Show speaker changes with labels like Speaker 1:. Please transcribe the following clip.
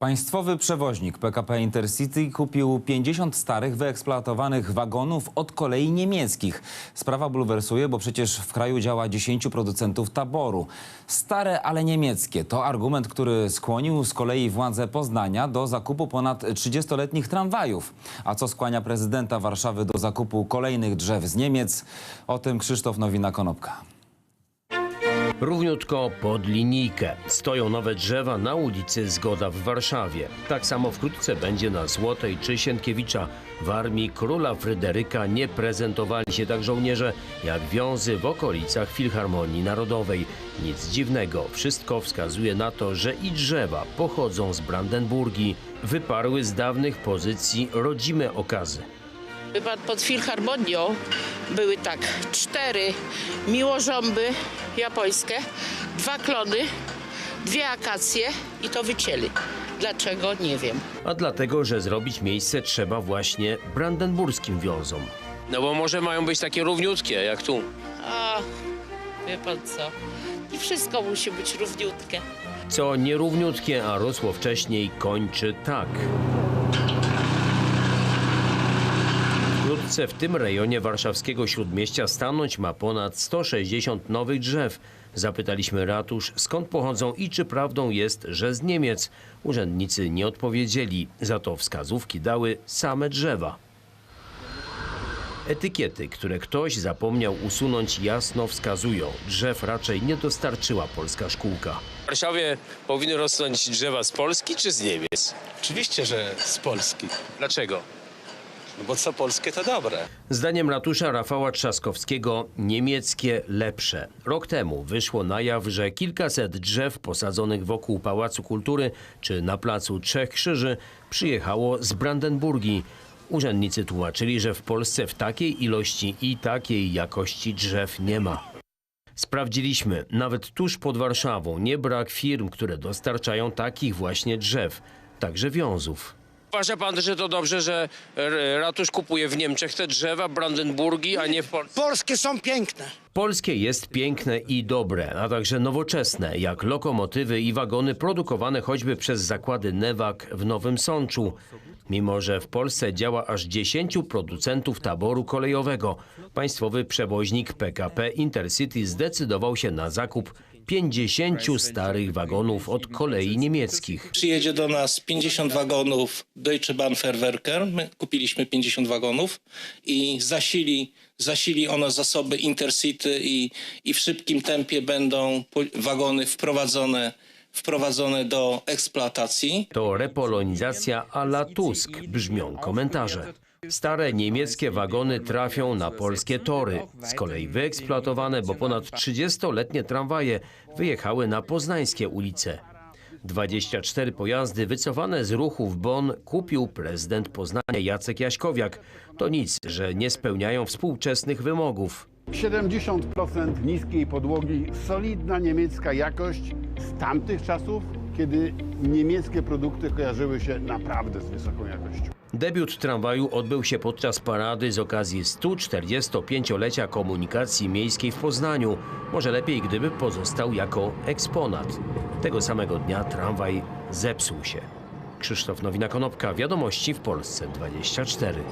Speaker 1: Państwowy przewoźnik PKP Intercity kupił 50 starych, wyeksploatowanych wagonów od kolei niemieckich. Sprawa bulwersuje, bo przecież w kraju działa 10 producentów taboru. Stare, ale niemieckie to argument, który skłonił z kolei władze Poznania do zakupu ponad 30-letnich tramwajów. A co skłania prezydenta Warszawy do zakupu kolejnych drzew z Niemiec? O tym Krzysztof Nowina-Konopka.
Speaker 2: Równiutko pod linijkę. Stoją nowe drzewa na ulicy Zgoda w Warszawie. Tak samo wkrótce będzie na Złotej czy Sienkiewicza. W armii króla Fryderyka nie prezentowali się tak żołnierze jak wiązy w okolicach Filharmonii Narodowej. Nic dziwnego, wszystko wskazuje na to, że i drzewa pochodzą z Brandenburgii. Wyparły z dawnych pozycji rodzime okazy.
Speaker 3: Pan, pod Filharmonią były tak cztery miłożąby japońskie, dwa klony, dwie akacje i to wycięli. Dlaczego? Nie wiem.
Speaker 2: A dlatego, że zrobić miejsce trzeba właśnie brandenburskim wiązom.
Speaker 4: No bo może mają być takie równiutkie jak tu.
Speaker 3: A, wie pan co? Nie wszystko musi być równiutkie.
Speaker 2: Co nierówniutkie, a rosło wcześniej, kończy tak. Wkrótce w tym rejonie warszawskiego śródmieścia stanąć ma ponad 160 nowych drzew. Zapytaliśmy ratusz, skąd pochodzą i czy prawdą jest, że z Niemiec. Urzędnicy nie odpowiedzieli, za to wskazówki dały same drzewa. Etykiety, które ktoś zapomniał usunąć, jasno wskazują, drzew raczej nie dostarczyła polska szkółka.
Speaker 4: W Warszawie powinny rosnąć drzewa z Polski czy z Niemiec?
Speaker 5: Oczywiście, że z Polski.
Speaker 4: Dlaczego?
Speaker 5: No bo co polskie, to dobre.
Speaker 2: Zdaniem ratusza Rafała Trzaskowskiego niemieckie lepsze. Rok temu wyszło na jaw, że kilkaset drzew posadzonych wokół Pałacu Kultury czy na placu Trzech Krzyży przyjechało z Brandenburgii. Urzędnicy tłumaczyli, że w Polsce w takiej ilości i takiej jakości drzew nie ma. Sprawdziliśmy, nawet tuż pod Warszawą nie brak firm, które dostarczają takich właśnie drzew, także wiązów.
Speaker 4: Uważa pan, że to dobrze, że ratusz kupuje w Niemczech te drzewa, Brandenburgii, a nie w Polsce?
Speaker 6: Polskie są piękne.
Speaker 2: Polskie jest piękne i dobre, a także nowoczesne, jak lokomotywy i wagony produkowane choćby przez zakłady Newak w Nowym Sączu. Mimo, że w Polsce działa aż 10 producentów taboru kolejowego, państwowy przewoźnik PKP Intercity zdecydował się na zakup 50 starych wagonów od kolei niemieckich.
Speaker 7: Przyjedzie do nas 50 wagonów Deutsche Bahn Fernwerker. My kupiliśmy 50 wagonów i zasili, zasili ono zasoby Intercity i, i w szybkim tempie będą wagony wprowadzone, wprowadzone do eksploatacji.
Speaker 2: To repolonizacja a la Tusk, brzmią komentarze. Stare niemieckie wagony trafią na polskie tory. Z kolei wyeksploatowane, bo ponad 30-letnie tramwaje wyjechały na poznańskie ulice. 24 pojazdy wycofane z ruchu w Bonn kupił prezydent Poznania Jacek Jaśkowiak. To nic, że nie spełniają współczesnych wymogów.
Speaker 8: 70% niskiej podłogi, solidna niemiecka jakość z tamtych czasów, kiedy niemieckie produkty kojarzyły się naprawdę z wysoką jakością.
Speaker 2: Debiut tramwaju odbył się podczas parady z okazji 145-lecia komunikacji miejskiej w Poznaniu. Może lepiej, gdyby pozostał jako eksponat. Tego samego dnia tramwaj zepsuł się. Krzysztof Nowina-Konopka, Wiadomości w Polsce 24.